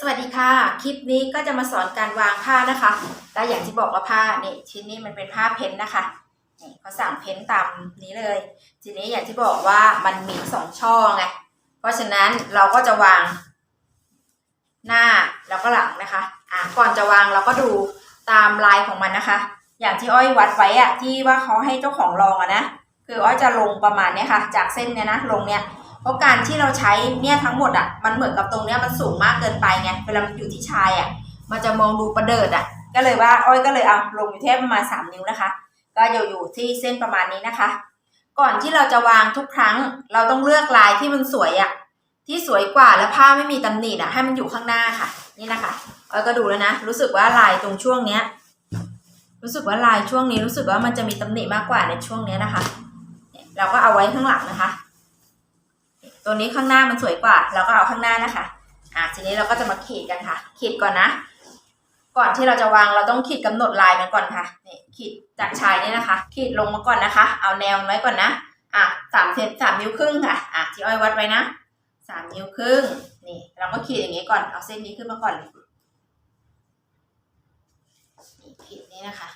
สวัสดีค่ะ คลิปนี้ก็จะมาสอนการวางผ้านะคะแล้วอย่างที่บอกว่าผ้านี่ชิ้นนี้มันเป็นผ้าเพ้นท์นะคะนี่เขาสั่งเพ้นท์ตามนี้เลย ทีนี้อย่างที่บอกว่ามันมีสองช่องไงเพราะฉะนั้นเราก็จะวางหน้าแล้วก็หลังนะคะอะก่อนจะวางเราก็ดูตามลายของมันนะคะ อย่างที่อ้อยวัดไว้อะที่ว่าเขาให้เจ้าของลองอะนะคืออ้อยจะลงประมาณเนี้ยค่ะ จากเส้นเนี้ยนะลงเนี้ย เพราะการที่เราใช้เนี่ยทั้งหมดอะมันเหมือนกับตรงเนี้ยมันสูงมากเกินไปไงเวลามันอยู่ที่ชายอะมันจะมองดูประเดิดอะก็เลยว่าอ้อยก็เลยเอาลงอยู่แค่ประมาณสามนิ้วนะคะ ก็อยู่อยู่ที่เส้นประมาณนี้นะคะ ก่อนที่เราจะวางทุกครั้ง เราต้องเลือกลายที่มันสวยอะที่สวยกว่าแล้วผ้าไม่มีตำหนิอะให้มันอยู่ข้างหน้าค่ะ นี่นะคะอ้อยก็ดูแล้วนะรู้สึกว่าลายตรงช่วงเนี้ยรู้สึกว่าลายช่วงนี้รู้สึกว่ามันจะมีตำหนิมากกว่าในช่วงเนี้ยนะคะ เราก็เอาไว้ข้างหลังนะคะ ตัวนี้ข้างหน้ามันสวยกว่า เราก็เอาข้างหน้านะคะ อะทีนี้เราก็จะมาขีดกันค่ะ ขีดก่อนนะ ก่อนที่เราจะวางเราต้องขีดกำหนดลายมันก่อนค่ะนี่ขีดจากชายนี่นะคะ ขีดลงมาก่อนนะคะ เอาแนวไว้ก่อนนะ อะสามเซนสามนิ้วครึ่งค่ะ อะที่อ้อยวัดไว้นะสามนิ้วครึ่งนี่เราก็ขีดอย่างนี้ก่อนเอาเส้นนี้ขึ้นมาก่อนขีดนี้นะคะ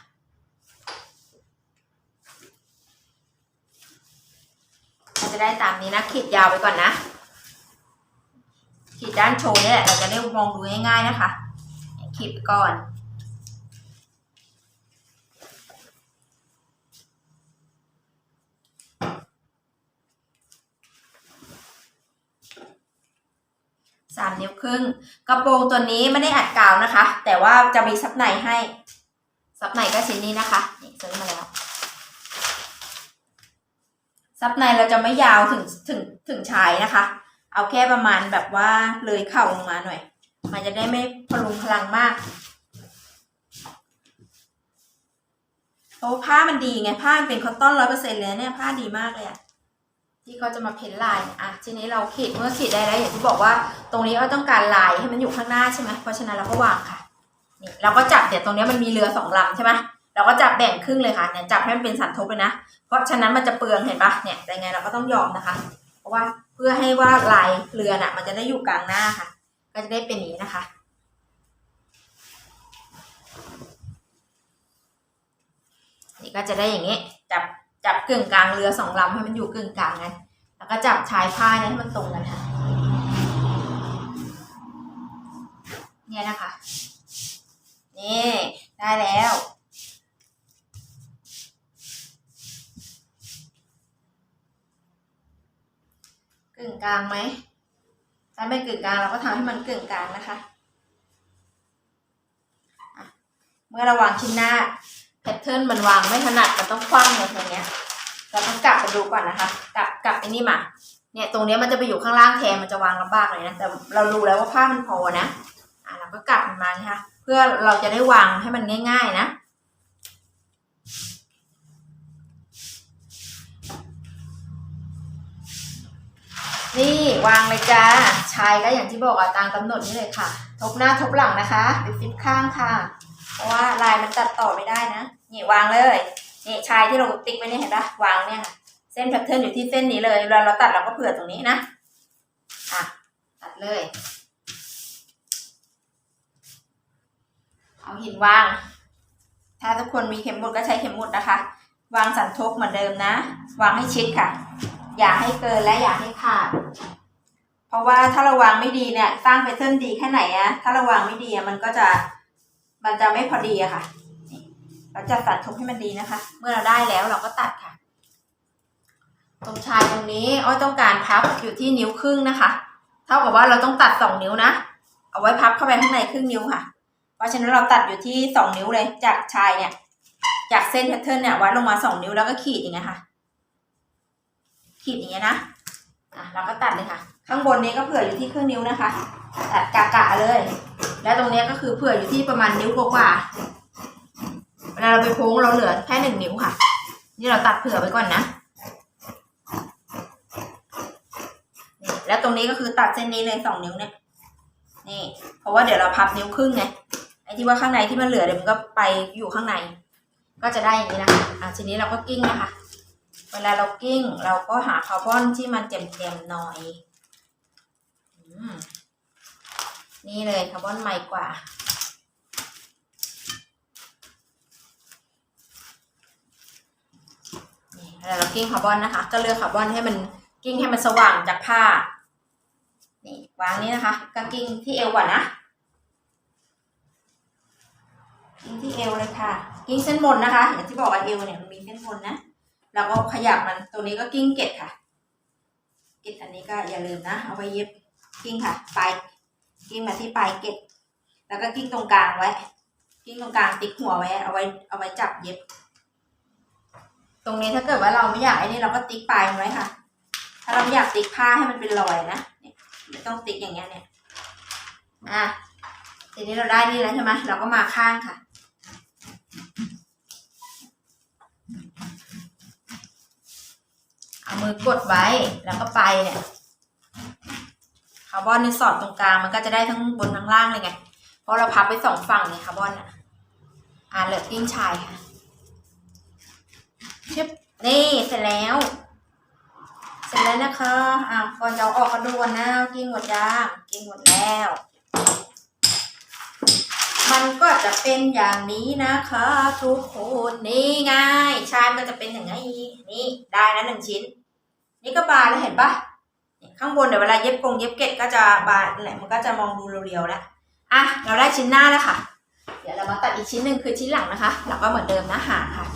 เราจะ ได้ตามนี้นะ ขีดยาวไปก่อนนะ ขีดด้านโชว์นี่แหละ เราจะได้มองดูง่ายๆนะคะ ขีดไปก่อนสามนิ้วครึ่ง กระโปรงตัวนี้ไม่ได้อัดกาวนะคะ แต่ว่าจะมีซับในให้ ซับในก็ชิ้นนี้นะคะ นี่ซื้อมาแล้ว ซับในเราจะไม่ยาวถึงถึงถึงชายนะคะ เอาแค่ประมาณแบบว่าเลยเข่าลงมาหน่อย มันจะได้ไม่พลุงพลังมากเพราะผ้ามันดีไงผ้ามันเป็นคอตตอนร้อยเปอร์เซ็นต์เลยเนี่ยผ้าดีมากเลยอะที่เขาจะมาเพ้นลายเนี่ยอะทีนี้เราขีดเมื่อขีดได้แล้วอย่างที่บอกว่า ตรงนี้เราต้องการลายให้มันอยู่ข้างหน้าใช่ไหมเพราะฉะนั้นเราก็วางค่ะนี่เราก็จับเดี๋ยวตรงนี้มันมีเรือสองลำใช่ไหม เราก็จับแบ่งครึ่งเลยค่ะเนี่ยจับให้มันเป็นสันทบเลยนะ เพราะฉะนั้นมันจะเปลืองเห็นปะเนี่ยแต่ไงเราก็ต้องยอมนะคะ เพราะว่าเพื่อให้ว่าลายเรือน่ะ มันจะได้อยู่กลางหน้าค่ะ ก็จะได้เป็นนี้นะคะ นี่ก็จะได้อย่างนี้ จับจับกึ่งกลางเรือสองลำให้มันอยู่กึ่งกลางไงแล้วก็จับชายผ้าเนี่ยให้มันตรงกันค่ะเนี่ยนะคะ นี่ได้แล้ว งกลางไหมถ้าไม่กึ่งกลางเราก็ทำให้มันกึ่งกลางนะคะะเมื่อเราวางชิ้นหน้าแพทเทิร์นมันวางไม่ถนัดมันต้องคว่ำอย่างเงี้ยเราต้องกลับไปดูก่อนนะคะ กลับกลับไอ้นี่มา เนี่ยตรงเนี้ยมันจะไปอยู่ข้างล่างแทนมันจะวางลำบากเลยนะแต่เรารู้แล้วว่าผ้ามันพอนะอะเราก็กลับมันมานี่ค่ะเพื่อเราจะได้วางให้มันง่าย ๆ นะ นี่ วางเลยจ้าชายก็อย่างที่บอกอะตามกำหนดนี่เลยค่ะ ทบหน้าทบหลังนะคะไปฟิตข้างค่ะ เพราะว่าลายมันตัดต่อไม่ได้นะนี่วางเลยนี่ชายที่เราติ๊กไว้เนี่ยเห็นปะวางเนี่ยค่ะ เส้นแพทเทิร์นอยู่ที่เส้นนี้เลยเวลาเราตัดเราก็เผื่อตรงนี้นะอะตัดเลย เอาหินวาง ถ้าทุกคนมีเข็มหมุดก็ใช้เข็มหมุดนะคะ วางสันทบเหมือนเดิมนะ วางให้ชิดค่ะ อย่าให้เกินและอย่าให้ขาด เพราะว่าถ้าเราวางไม่ดีเนี่ย สร้างแพทเทิร์นดีแค่ไหนอะถ้าเราวางไม่ดีอะมันก็จะมันจะไม่พอดีอะค่ะเราจะตัดทบให้มันดีนะคะ เมื่อเราได้แล้วเราก็ตัดค่ะ ตรงชายตรงนี้อ้อยต้องการพับอยู่ที่นิ้วครึ่งนะคะ เท่ากับว่าเราต้องตัดสองนิ้วนะ เอาไว้พับเข้าไปข้างในครึ่งนิ้วค่ะ เพราะฉะนั้นเราตัดอยู่ที่สองนิ้วเลยจากชายเนี่ย จากเส้นแพทเทิร์นเนี่ยวัดลงมาสองนิ้วแล้วก็ขีดอย่างเงี้ยค่ะ ขีดอย่างเงี้ยนะ อะเราก็ตัดเลยค่ะ ข้างบนนี้ก็เผื่ออยู่ที่ครึ่งนิ้วนะคะตัดกะกะเลย แล้วตรงนี้ก็คือเผื่ออยู่ที่ประมาณนิ้วกว่าเวลาเราไปโค้งเราเหลือแค่หนึ่งนิ้วค่ะ นี่เราตัดเผื่อไว้ก่อนนะ แล้วตรงนี้ก็คือตัดเส้นนี้เลยสองนิ้วเนี่ย นี่ เพราะว่าเดี๋ยวเราพับนิ้วครึ่งไง ไอ้ที่ว่าข้างในที่มันเหลือเดี๋ยวมันก็ไปอยู่ข้างใน ก็จะได้อย่างนี้นะคะอะทีนี้เราก็กิ้งนะคะ เวลาเรากิ้งเราก็หาคาร์บอนที่มันเจ็มๆหน่อย นี่เลยคาร์บอนใหม่กว่านี่เวลาเรากิ้งคาร์บอนนะคะ ก็เลือกคาร์บอนให้มันกิ้งให้มันสว่างจากผ้า นี่วางนี้นะคะก็กิ้งที่เอวก่อนนะ กิ้งที่เอวเลยค่ะ กิ้งเส้นบนนะคะ อย่างที่บอกว่าเอวเนี่ยมันมีเส้นบนนะ แล้วก็ขยับมัน ตัวนี้ก็กิ้งเก็ดค่ะ เก็ดอันนี้ก็อย่าลืมนะ เอาไว้เย็บ กิ้งค่ะปลายกิ้งมาที่ปลายเกล็ดแล้วก็กิ้งตรงกลางไว้ กิ้งตรงกลางติ๊กหัวไว้ เอาไว้เอาไว้จับเย็บ ตรงนี้ถ้าเกิดว่าเราไม่อยากไอ้นี่เราก็ติ๊กปลายไว้ค่ะ ถ้าเราไม่อยากติ๊กผ้าให้มันเป็นรอยนะไม่ต้องติ๊กอย่างเงี้ยเนี่ยอะทีนี้เราได้นี่แล้วใช่ไหมเราก็มาข้างค่ะเอามือกดไว้แล้วก็ไปเนี่ย คาร์บอนในสอดตรงกลางมันก็จะได้ทั้งบนทั้งล่างเลยไง เพราะเราพับไปสองฝั่งเนี่ยคาร์บอนอะ อ่าเหลือกิ้งชายค่ะชึบนี่เสร็จแล้ว เสร็จแล้วนะคะอ่าก่อนจะอออกก็ดูกนนะกิ้งหมดยังกิ้งหมดแล้ว มันก็จะเป็นอย่างนี้นะคะ ทุกคนนี่ไงชายมันก็จะเป็นอย่างนี้นี่ได้แล้วหนึ่งชิ้น นี่ก็บานแล้วเห็นปะ ข้างบนเดี๋ยวเวลาเย็บกงเย็บเกล็ดก็จะบานแหละมันก็จะมองดูเรียวๆแล้วอะเราได้ชิ้นหน้าแล้วค่ะ เดี๋ยวเรามาตัดอีกชิ้นหนึ่งคือชิ้นหลังนะคะเราก็เหมือนเดิมนะหาค่ะ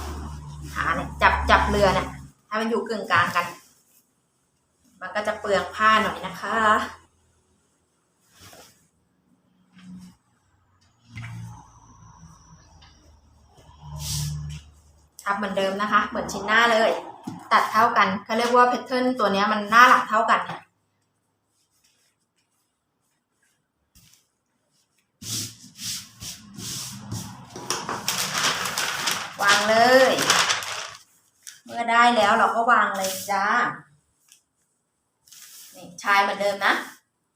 หาเนี่ยจับจับเรือเนี่ยให้มันอยู่กึ่งกลางกัน มันก็จะเปลืองผ้าหน่อยนะคะทับเหมือนเดิมนะคะ เหมือนชิ้นหน้าเลย ตัดเท่ากันเขาเรียกว่าแพทเทิร์นตัวนี้มันหน้าหลังเท่ากันเนี่ย วางเลย เมื่อได้แล้วเราก็วางเลยจ้า นี่ชายเหมือนเดิมนะ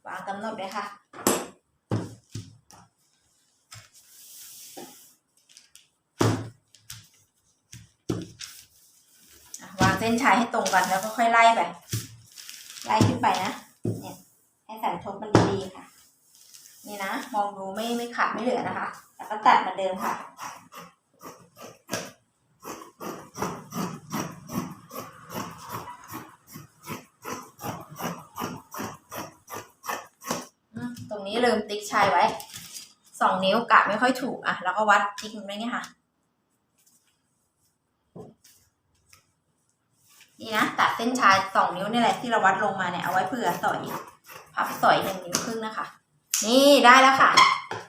วางกำหนดเลยค่ะ อะวาง เส้นชายให้ตรงกันแล้วก็ค่อยไล่ไป ไล่ขึ้นไปนะ เนี่ย ให้สันทบมันดีๆค่ะ นี่นะ มองดูไม่ไม่ขาดไม่เหลือนะคะ แล้วก็ตัดเหมือนเดิมค่ะตรงนี้ลืมติ๊กชายไว้สองนิ้วกะไม่ค่อยถูกอะ แล้วก็วัดติ๊กไว้เนี่ยค่ะ นี่นะตัดเส้นชายสองนิ้วนี่แหละที่เราวัดลงมาเนี่ยเอาไว้เผื่อสอยพับสอยหนึ่งนิ้วครึ่งนะคะ นี่ได้แล้วค่ะ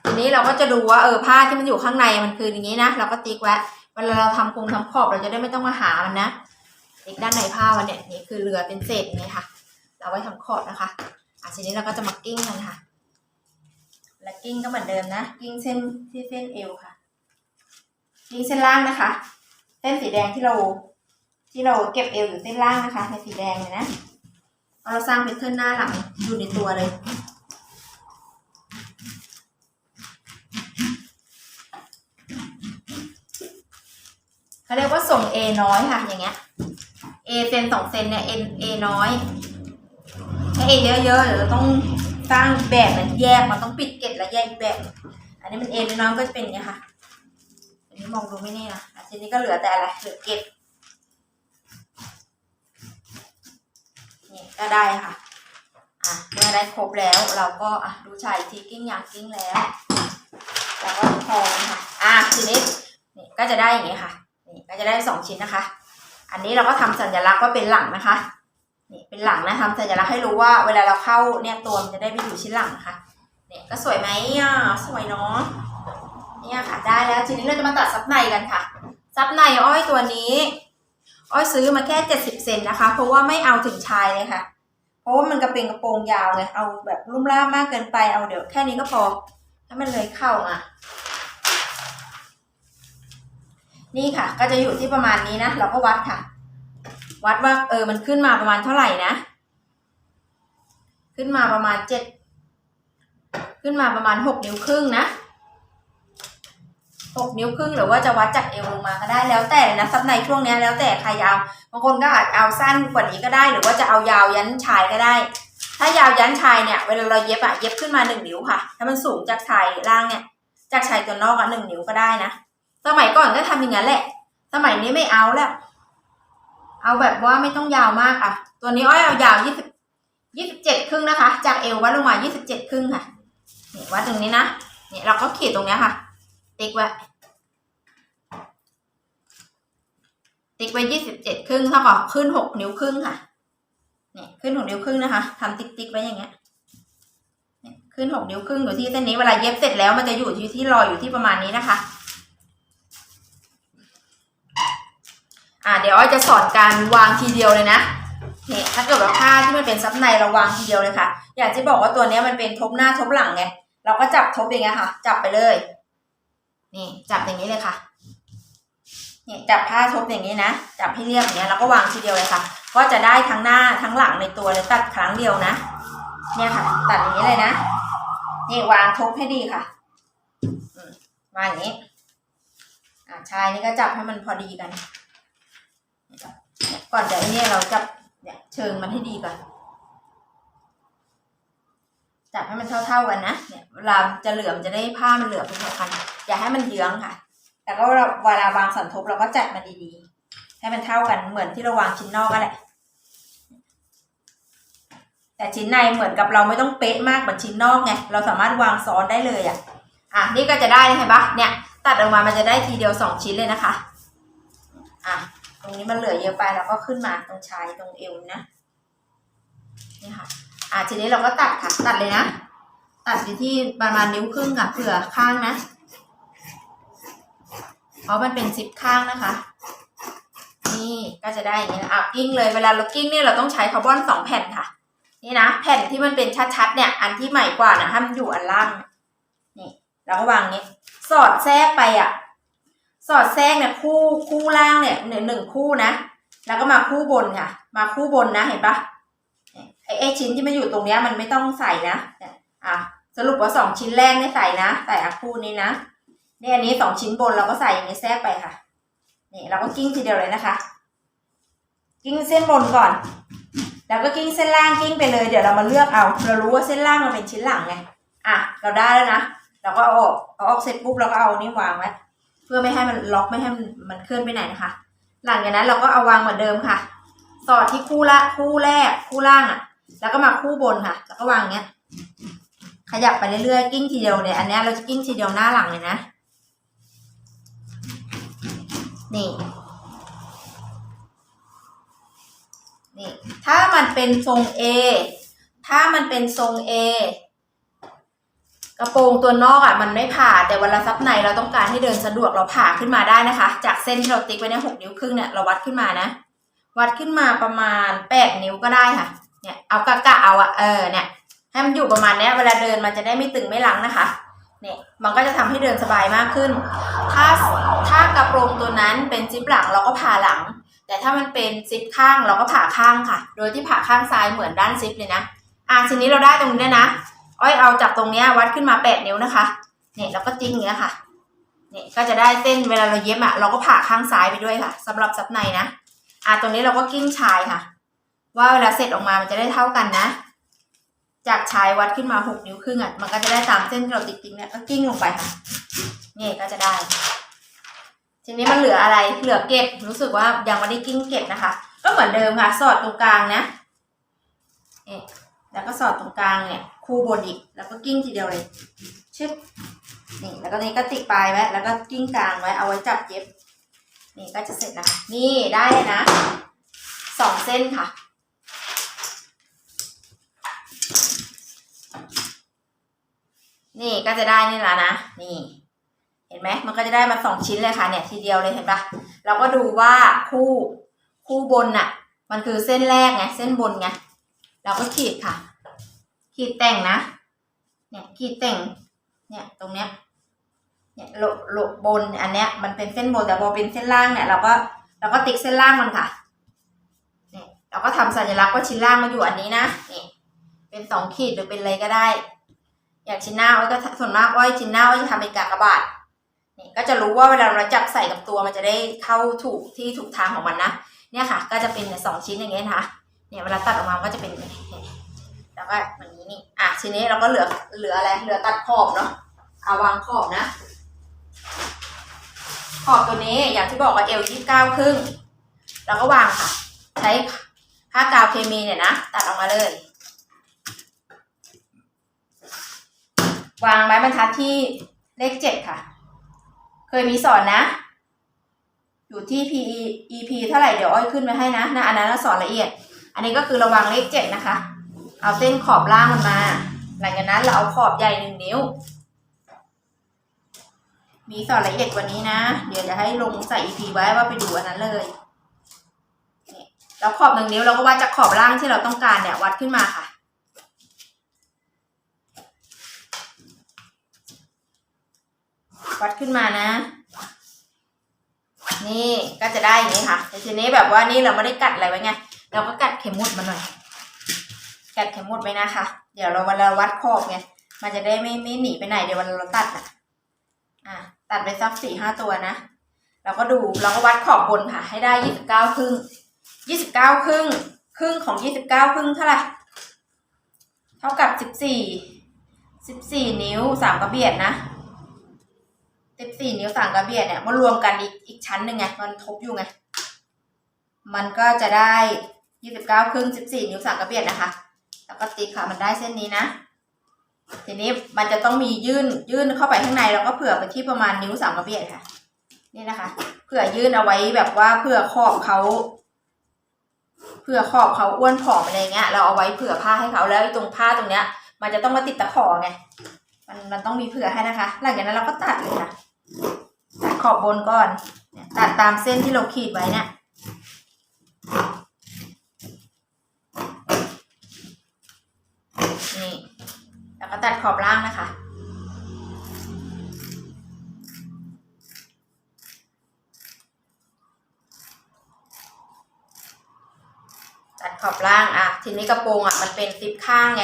ทีนี้เราก็จะดูว่าเออผ้าที่มันอยู่ข้างในมันคืออย่างนี้นะเราก็ติ๊กไว้เวลาเราทำคงทำขอบเราจะได้ไม่ต้องมาหามันนะติ๊กด้านในผ้าวันเนี่ยนี่คือเรือเป็นเศษอย่างนี้ค่ะ เราไว้ทำขอบนะคะอะทีนี้เราก็จะมากิ้งกันค่ะ และกิ้งก็เหมือนเดิมนะ กิ้งเส้นที่เส้นเอวค่ะ กิ้งเส้นล่างนะคะ เส้นสีแดงที่เรา ที่เราเก็บเอวอยู่เส้นล่างนะคะในสีแดงเลยนะ เราสร้างเป็นเทิร์นหน้าหลังอยู่ในตัวเลย เขาเรียกว่าส่ง A น้อยค่ะ อย่างเงี้ย A เซนสองเซนเนี่ย N A น้อยถ้า A เยอะๆเดี๋ยวเราต้องสร้างแบบมันแยกมันต้องปิดเกล็ดแล้วแยกแบบ อันนี้มัน A น้อยก็จะเป็นอย่างเงี้ยค่ะ อันนี้มองดูไม่แน่นะอะทีนี้ก็เหลือแต่อะไรเหลือเกล็ด นี่ก็ได้ค่ะอะเมื่อได้ครบแล้วเราก็อะดูชายทีกิ้งยางกิ้งแล้วแล้วก็พอนะคะอะทีนี้นี่ก็จะได้อย่างนี้ค่ะนี่ก็จะได้สองชิ้นนะคะ อันนี้เราก็ทำสัญลักษณ์ว่าเป็นหลังนะคะนี่เป็นหลังนะทำสัญลักษณ์ให้รู้ว่าเวลาเราเข้าเนี่ยตัวมันจะได้ไปอยู่ชิ้นหลังนะคะเนี่ยก็สวยไหมอะสวยเนาะเนี่ยค่ะได้แล้วทีนี้เราจะมาตัดซับในกันค่ะซับในอ้อยตัวนี้ อ้อยซื้อมาแค่เจ็ดสิบเซนนะคะ เพราะว่าไม่เอาถึงชายเลยค่ะ เพราะว่ามันกระเป็นกระโปรงยาวไงเอาแบบรุ่มร่ามมากเกินไปเอาเดี๋ยวแค่นี้ก็พอให้มันเลยเข้าอะนี่ค่ะ ก็จะอยู่ที่ประมาณนี้นะเราก็วัดค่ะ วัดว่าเออมันขึ้นมาประมาณเท่าไหร่นะ ขึ้นมาประมาณเจ็ดขึ้นมาประมาณหกนิ้วครึ่งนะ หกนิ้วครึ่งหรือว่าจะวัดจากเอวลงมาก็ได้แล้วแต่นะซับในช่วงนี้แล้วแต่ใครยาวบางคนก็อาจเอาสั้นกว่านี้ก็ได้ หรือว่าจะเอายาวยันชายก็ได้ ถ้ายาวยันชายเนี่ยเวลาเราเย็บอะเย็บขึ้นมาหนึ่งนิ้วค่ะ ถ้ามันสูงจากชายล่างเนี่ยจากชายตัวนอกอะหนึ่งนิ้วก็ได้นะสมัยก่อนก็ทำอย่างนั้นแหละ สมัยนี้ไม่เอาแล้ว เอาแบบว่าไม่ต้องยาวมากอะตัวนี้อ้อยเอายาวยี่สิบยี่สิบเจ็ดครึ่งนะคะ จากเอววัดลงมายี่สิบเจ็ดครึ่งค่ะวัดตรงนี้นะเนี่ยเราก็ขีดตรงเนี้ยค่ะ ติ๊กไว้ ติ๊กไว้ยี่สิบเจ็ดครึ่งเท่ากับขึ้นหกนิ้วครึ่งค่ะ เนี่ยขึ้นหกนิ้วครึ่งนะคะทำติ๊กติ๊กไว้อย่างเงี้ยเนี่ยขึ้นหกนิ้วครึ่งอยู่ที่เส้นนี้เวลาเย็บเสร็จแล้วมันจะอยู่ที่ที่รอยอยู่ที่ประมาณนี้นะคะอ่าเดี๋ยวอ้อยจะสอนการวางทีเดียวเลยนะเนี่ยถ้าเกิดว่าผ้าที่มันเป็นซับในเราวางทีเดียวเลยค่ะ อยากจะบอกว่าตัวนี้มันเป็นทบหน้าทบหลังไงเราก็จับทบอย่างเงี้ยค่ะ จับไปเลย นี่จับอย่างนี้เลยค่ะเนี่ยจับผ้าทบอย่างนี้นะ จับให้เรียบอย่างเงี้แล้วก็วางทีเดียวเลยค่ะ ก็จะได้ทั้งหน้าทั้งหลังในตัวเลยตัดครั้งเดียวนะ เนี่ยค่ะ ตัดอย่างนี้เลยนะนี่วางทบให้ดีค่ะมวางอย่างนี้อ่าชายนี่ก็จับให้มันพอดีกัน ก่อนจะไอ้เนี่ยเราจับเนี่ยเชิงมันให้ดีก่อน จับให้มันเท่าๆกันนะเนี่ยเวลาจะเหลือมจะได้ผ้ามันเหลือเป็นเท่ากันอย่าให้มันเยื้องค่ะ แต่ก็เวลาวางสันทบเราก็จัดมันดีๆ ให้มันเท่ากันเหมือนที่เราวางชิ้นนอกก็แหละแต่ชิ้นในเหมือนกับเราไม่ต้องเป๊ะมากเหมือนชิ้นนอกไงเราสามารถวางซ้อนได้เลยอะอะนี่ก็จะได้เห็นปะเนี่ย ตัดออกมามันจะได้ทีเดียวสองชิ้นเลยนะคะอะตรงนี้มันเหลือเยอะไปเราก็ขึ้นมาตรงชายตรงเอวนะนี่ค่ะ อะทีนี้เราก็ตัดค่ะตัดเลยนะ ตัดอยู่ที่ประมาณนิ้วครึ่งค่ะเผื่อข้างนะเพราะมันเป็นซิปข้างนะคะ นี่ก็จะได้อย่างนี้นะอะกิ้งเลยเวลาเรากิ้งเนี่ยเราต้องใช้คาร์บอนสองแผ่นค่ะ นี่นะแผ่นที่มันเป็นชัดๆเนี่ย อันที่ใหม่กว่านะให้มันอยู่อันล่างนี่เราก็วางนี้สอดแทรกไปอะ สอดแทรกเนี่ยคู่คู่ล่างเนี่ยหนึ่งหนึ่งคู่นะ แล้วก็มาคู่บนค่ะ มาคู่บนนะเห็นปะ ไอ้ชิ้นที่มันอยู่ตรงเนี้ยมันไม่ต้องใส่นะอะสรุปว่าสองชิ้นแรกเนี่ใส่นะ ใส่อะคู่นี้นะเนี่ยอันนี้สองชิ้นบนเราก็ใส่อย่างนี้แทรกไปค่ะ นี่เราก็กิ้งทีเดียวเลยนะคะ กิ้งเส้นบนก่อน แล้วก็กิ้งเส้นล่างกิ้งไปเลย เดี๋ยวเรามาเลือกเอา เรารู้ว่าเส้นล่างมันเป็นชิ้นหลังไง อะ เราได้แล้วนะ เราก็เอาออกเอาออกเสร็จปุ๊บเราก็เอานี่วางไว้ เพื่อไม่ให้มันล็อกไม่ให้มันมันเคลื่อนไปไหนนะคะ หลังจากนั้นเราก็เอาวางเหมือนเดิมค่ะ สอดที่คู่ละคู่แรกคู่ล่างอะ แล้วก็มาคู่บนค่ะ แล้วก็วางเงี้ย ขยับไปเรื่อยๆกิ้งทีเดียวเนี่ยอันนี้เราจะกิ้งทีเดียวหน้าหลังเลยนะ นี่ นี่ ถ้ามันเป็นทรง A ถ้ามันเป็นทรง A กระโปรงตัวนอกอะมันไม่ผ่าแต่เวลาซับในเราต้องการให้เดินสะดวกเราผ่าขึ้นมาได้นะคะ จากเส้นที่เราติ๊กไว้เนี่ยหกนิ้วครึ่งเนี่ยเราวัดขึ้นมานะ วัดขึ้นมาประมาณแปดนิ้วก็ได้ค่ะ เนี่ยเอากะกะเอาอะเออเนี่ยให้มันอยู่ประมาณเนี้ยเวลาเดินมันจะได้ไม่ตึงไม่ลังนะคะเนี่ยมันก็จะทำให้เดินสบายมากขึ้น ถ้าถ้ากระโปรงตัวนั้นเป็นซิปหลังเราก็ผ่าหลัง แต่ถ้ามันเป็นซิปข้างเราก็ผ่าข้างค่ะ โดยที่ผ่าข้างซ้ายเหมือนด้านซิปเลยนะอ่าทีนี้เราได้ตรงนี้นะอ้อยเอาจากตรงเนี้ยวัดขึ้นมาแปดนิ้วนะคะเนี่ยแล้วก็จิ้งอย่างเงี้ยค่ะเนี่ยก็จะได้เส้นเวลาเราเย็บอะเราก็ผ่าข้างซ้ายไปด้วยค่ะสำหรับซับในนะอ่าตรงนี้เราก็กิ้งชายค่ะ ว่าเวลาเสร็จออกมามันจะได้เท่ากันนะ จากชายวัดขึ้นมาหกนิ้วครึ่งอะมันก็จะได้ตามเส้นที่เราติ๊กๆเนี่ยก็กิ้งลงไปค่ะนี่ก็จะได้ ทีนี้มันเหลืออะไรเหลือเก็บรู้สึกว่ายังไม่ได้กิ้งเก็บนะคะ ก็เหมือนเดิมค่ะ สอดตรงกลางนะนี่แล้วก็สอดตรงกลางเนี่ยคู่บนอีกแล้วก็กิ้งทีเดียวเลยชึบนี่แล้วก็นี่ก็ติดปลายไว้แล้วก็กิ้งกลางไว้เอาไว้จับเย็บ นี่ก็จะเสร็จนะนี่ได้นะสองเส้นค่ะ นี่ก็จะได้นี่ละนะ นี่ เห็นไหมมันก็จะได้มาสองชิ้นเลยค่ะ เนี่ยทีเดียวเลยเห็นปะเราก็ดูว่าคู่คู่บนน่ะ มันคือเส้นแรกไงเส้นบนไงเราก็ขีดค่ะ ขีดแต่งนะ เนี่ยขีดแต่ง เนี่ยตรงเนี้ย เนี่ยโลโลบนอันเนี้ย มันเป็นเส้นบนแต่พอเป็นเส้นล่างเนี่ยเราก็เราก็ติ๊กเส้นล่างมันค่ะ เนี่ยเราก็ทำสัญลักษณ์ว่าชิ้นล่างมาอยู่อันนี้นะนี่เป็นสองขีดหรือเป็นอะไรก็ได้ อย่างชิ้นหน้าอ้อยก็ส่วนมากอ้อยชิ้นหน้าอ้อยจะทำเป็นกากบาทนี่ก็จะรู้ว่าเวลาเราจับใส่กับตัวมันจะได้เข้าถูกที่ถูกทางของมันนะเนี่ยค่ะ ก็จะเป็นสองชิ้นอย่างเงี้ยนะคะเนี่ยเวลาตัดออกมาก็จะเป็นแล้วก็อย่างนี้นี่อะทีนี้เราก็เหลือเหลืออะไรเหลือตัดขอบเนาะเอาวางขอบนะขอบตัวนี้อย่างที่บอกว่าเอวยี่สิบเก้าครึ่งเราก็วางค่ะ ใช้ผ้ากาวเคมีเนี่ยนะ ตัดออกมาเลย วางไม้บรรทัดที่เลขเจ็ดค่ะ เคยมีสอนนะ อยู่ที่ PE EP เท่าไหร่เดี๋ยวอ้อยขึ้นมาให้นะนะอันนั้นสอนละเอียด อันนี้ก็คือระวังเลขเจ็ดนะคะ เอาเส้นขอบล่างมันมา หลังจากนั้นเราเอาขอบใหญ่หนึ่งนิ้ว มีสอนละเอียดกว่านี้นะ เดี๋ยวจะให้ลงใส่ EP ไว้ว่าไปดูอันนั้นเลยนี่แล้วขอบหนึ่งนิ้วเราก็วัดจากขอบล่างที่เราต้องการเนี่ยวัดขึ้นมาค่ะ วัดขึ้นมานะ นี่ก็จะได้อย่างนี้ค่ะแต่ทีนี้แบบว่านี่เราไม่ได้กัดอะไรไว้ไง เราก็กัดเข็มหมุดมาหน่อย กัดเข็มหมุดไว้นะคะ เดี๋ยวเราเวลาวัดขอบไง มันจะได้ไม่ไม่หนีไปไหน เดี๋ยวเวลาเราตัดอะ อะ ตัดไปสักสี่ห้าตัวนะ เราก็ดูเราก็วัดขอบบนค่ะ ให้ได้ยี่สิบเก้าครึ่งยี่สิบเก้าครึ่ง ครึ่งของยี่สิบเก้าครึ่งเท่าไหร่ เท่ากับสิบสี่สิบสี่นิ้วสามกระเบียดนะ สิบสี่นิ้วสามกระเบียดเนี่ย มารวมกันอีกอีกชั้นหนึ่งไง มันทบอยู่ไง มันก็จะได้ยี่สิบเก้าครึ่งสิบสี่นิ้วสามกระเบียดนะคะ แล้วก็ติ๊กค่ะมันได้เส้นนี้นะ ทีนี้มันจะต้องมียื่นยื่นเข้าไปข้างในแล้วก็เผื่อไปที่ประมาณนิ้วสามกระเบียดค่ะ นี่นะคะ เผื่อยื่นเอาไว้แบบว่าเผื่อขอบเขาเผื่อขอบเขาอ้วนผอมอะไรเงี้ย เราเอาไว้เผื่อผ้าให้เขาแล้วตรงผ้าตรงเนี้ย มันจะต้องมาติดตะขอไง มันมันต้องมีเผื่อให้นะคะ หลังจากนั้นเราก็ตัดเลยค่ะ ขอบบนก่อน ตัดตามเส้นที่เราขีดไว้เนี่ยนี่แล้วก็ตัดขอบล่างนะคะ ตัดขอบล่างอะ ทีนี้กระโปรงอะมันเป็นซิปข้างไง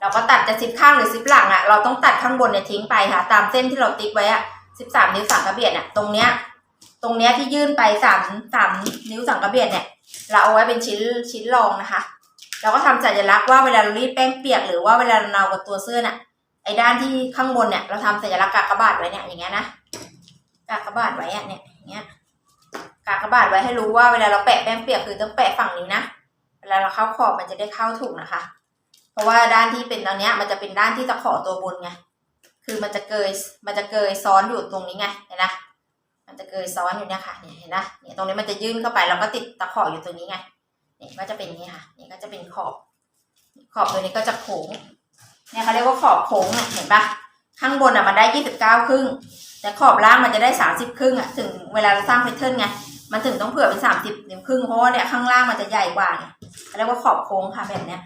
เราก็ตัดจะซิปข้างหรือซิปหลังอะ เราต้องตัดข้างบนเนี่ยทิ้งไปค่ะ ตามเส้นที่เราติ๊กไว้อะ สิบสามนิ้วสังกระเบียดเนี่ยตรงเนี้ย ตรงเนี้ยที่ยื่นไปสามสามนิ้วสังกระเบียดเนี่ย เราเอาไว้เป็นชิ้นชิ้นรองนะคะ เราก็ทำสัญลักษณ์ว่าเวลาเรารีดแป้งเปียกหรือว่าเวลาเราเนากับตัวเสื้อเนี่ยไอ้ด้านที่ข้างบนเนี่ย เราทำสัญลักษณ์กากบาทไว้เนี่ยอย่างเงี้ยนะกากบาทไว้อะเนี่ยอย่างเงี้ยกากบาทไว้ให้รู้ว่าเวลาเราแปะแป้งเปียกคือต้องแปะฝั่งนี้นะเวลาเราเข้าขอบมันจะได้เข้าถูกนะคะ เพราะว่าด้านที่เป็นตอนเนี้ยมันจะเป็นด้านที่ตะขอตัวบนไง คือมันจะเกยมันจะเกยซ้อนอยู่ตรงนี้ไงเห็นนะมันจะเกยซ้อนอยู่เนี่ยค่ะเนี่ยเห็นนะเนี่ยตรงนี้มันจะยื่นเข้าไปแล้วก็ติดตะขออยู่ตรงนี้ไงเนี่ยก็จะเป็นนี้ค่ะเนี่ยก็จะเป็นขอบ ขอบตัวนี้ก็จะโค้งเนี่ยเขาเรียกว่าขอบโค้งเห็นปะข้างบนอะมันได้ยี่สิบเก้าครึ่ง แต่ขอบล่างมันจะได้สามสิบครึ่งอะถึงเวลาเราสร้างแพทเทิร์นไงมันถึงต้องเผื่อเป็นสามสิบนิ้วครึ่งเพราะว่าเนี่ยข้างล่างมันจะใหญ่กว่าเขาเรียกว่าขอบโค้งค่ะแบบเนี้ย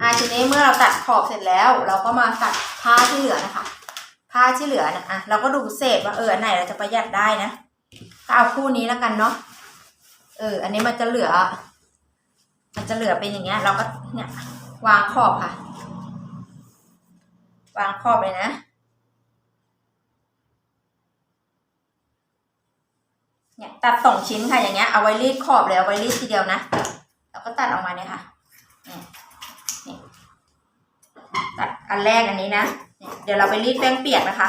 อ่าทีนี้เมื่อเราตัดขอบเสร็จแล้ว เราก็มาตัดผ้าที่เหลือนะคะ ผ้าที่เหลือนะอะเราก็ดูเศษว่าเอออันไหนเราจะประหยัดได้นะก็เอาคู่นี้แล้วกันเนาะเออ อันนี้มันจะเหลือ มันจะเหลือเป็นอย่างเงี้ย เราก็เนี่ยวางขอบค่ะ วางขอบเลยนะเนี่ยตัดสองชิ้นค่ะอย่างเงี้ยเอาไว้รีดขอบเลยเอาไว้รีดทีเดียวนะแล้วก็ตัดออกมาเนี่ยค่ะเนี่ยเนี่ยตัดอันแรกอันนี้นะ เดี๋ยวเราไปรีดแป้งเปียกนะคะ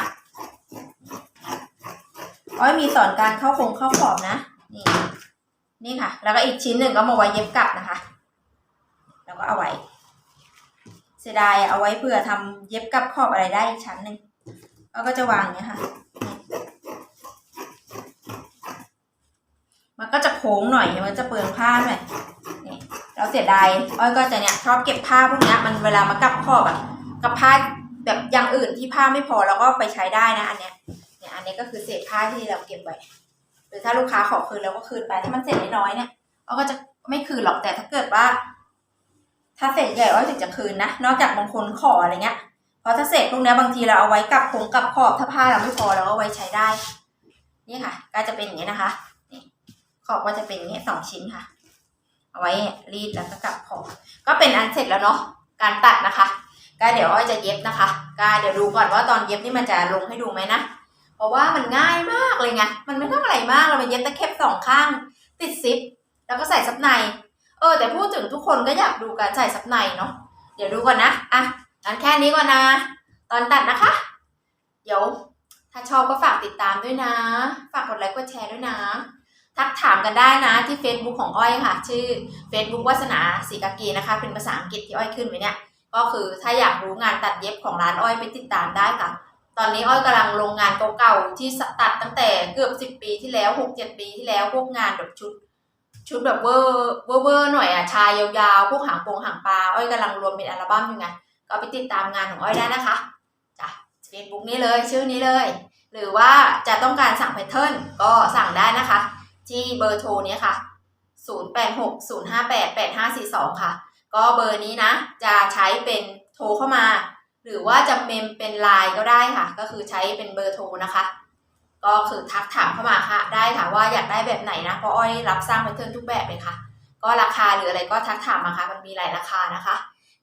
อ้อยมีสอนการเข้าโครงเข้าขอบนะ นี่ นี่ค่ะ แล้วก็อีกชิ้นหนึ่งก็มาไว้เย็บกลับนะคะ แล้วก็เอาไว้ เสียดายเอาไว้เผื่อทำเย็บกับขอบอะไรได้อีกชั้นหนึ่งแล้วก็จะวางอย่างเนี้ยค่ะ มันก็จะโค้งหน่อย มันจะเปลืองผ้าหน่อยนี่เราเสียดาย อ้อยก็จะเนี่ยชอบเก็บผ้าพวกเนี้ยมันเวลามากับขอบอะกับผ้า แบบอย่างอื่นที่ผ้าไม่พอเราก็ไปใช้ได้นะอันเนี้ยเนี่ยอันนี้ก็คือเศษผ้าที่เราเก็บไว้หรือถ้าลูกค้าขอคืนเราก็คืนไปถ้ามันเศษน้อยๆเนี่ยอ้อยก็จะไม่คืนหรอกแต่ถ้าเกิดว่า ถ้าเศษใหญ่อ้อยถึงจะคืนนะนอกจากบางคนขออะไรเงี้ยเพราะถ้าเศษพวกนี้บางทีเราเอาไว้กับคงกับขอบถ้าผ้าเราไม่พอเราก็ไว้ใช้ได้ นี่ค่ะ ก็จะเป็นอย่างนี้นะคะนี่ขอบก็จะเป็นอย่างนี้สองชิ้นค่ะ เอาไว้รีดแล้วก็กลับขอบก็เป็นอันเสร็จแล้วเนาะการตัดนะคะ ก็เดี๋ยวอ้อยจะเย็บนะคะก็เดี๋ยวดูก่อนว่าตอนเย็บนี่มันจะลงให้ดูไหมนะ เพราะว่ามันง่ายมากเลยไง มันไม่ต้องอะไรมาก เราไปเย็บตะเข็บสองข้าง ติดซิป แล้วก็ใส่ซับใน เออ แต่พูดถึงทุกคนก็อยากดูการใส่ซับในเนาะ เดี๋ยวดูก่อนนะ อะงั้นแค่นี้ก่อนนะ ตอนตัดนะคะ เดี๋ยว ถ้าชอบก็ฝากติดตามด้วยนะ ฝากกดไลค์กดแชร์ด้วยนะ ทักถามกันได้นะที่ Facebook ของอ้อยค่ะ ชื่อ Facebook วาสนาศรีกากีนะคะ เป็นภาษาอังกฤษที่อ้อยขึ้นไว้เนี่ย ก็คือถ้าอยากรู้งานตัดเย็บของร้านอ้อยไปติดตามได้ค่ะ ตอนนี้อ้อยกำลังลงงานเก่าๆที่ตัดตั้งแต่เกือบสิบ10ปีที่แล้วหกเจ็ดปีที่แล้วพวกงานแบบชุด ชุดแบบเวอร์เวอร์เวอร์หน่อยอะชายยาวๆพวกหางปงหางปลาอ้อยกำลังรวมเป็นอัลบั้มอยู่ไงก็ไปติดตามงานของอ้อยได้นะคะจ้ะเฟซบุ๊กนี้เลยชื่อนี้เลย หรือว่าจะต้องการสั่งแพทเทิร์นก็สั่งได้นะคะ ที่เบอร์โทรนี้ค่ะ 0860588542 ค่ะ ก็เบอร์นี้นะ จะใช้เป็นโทรเข้ามา หรือว่าจะเมมเป็นไลน์ก็ได้ค่ะ ก็คือใช้เป็นเบอร์โทรนะคะ ก็คือทักถามเข้ามาค่ะ ได้ค่ะว่าอยากได้แบบไหนนะเพราะอ้อยรับสร้างแพทเทิร์นทุกแบบเลยค่ะ ก็ราคาหรืออะไรก็ทักถามมาค่ะ มันมีหลายราคานะคะ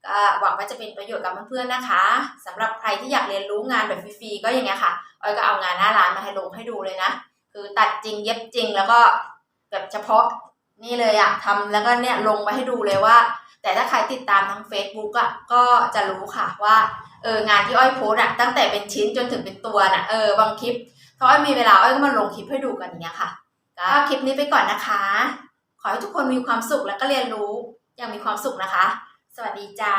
ก็หวังว่าจะเป็นประโยชน์กับเพื่อนๆนะคะสำหรับใครที่อยากเรียนรู้งานแบบฟรีๆก็อย่างเงี้ยค่ะอ้อยก็เอางานหน้าร้านมาให้ลงให้ดูเลยนะ คือตัดจริงเย็บจริงแล้วก็แบบเฉพาะนี่เลยอะทำแล้วก็เนี่ยลงมาให้ดูเลยว่า แต่ถ้าใครติดตามทาง Facebook อะก็จะรู้ค่ะว่าเอองานที่อ้อยโพสต์อะตั้งแต่เป็นชิ้นจนถึงเป็นตัวน่ะเออบางคลิปถ้าอ้อยมีเวลาอ้อยก็มาลงคลิปให้ดูกันอย่างเงี้ยค่ะก็คลิปนี้ไปก่อนนะคะ ขอให้ทุกคนมีความสุขแล้วก็เรียนรู้อย่างมีความสุขนะคะ สวัสดีจ้า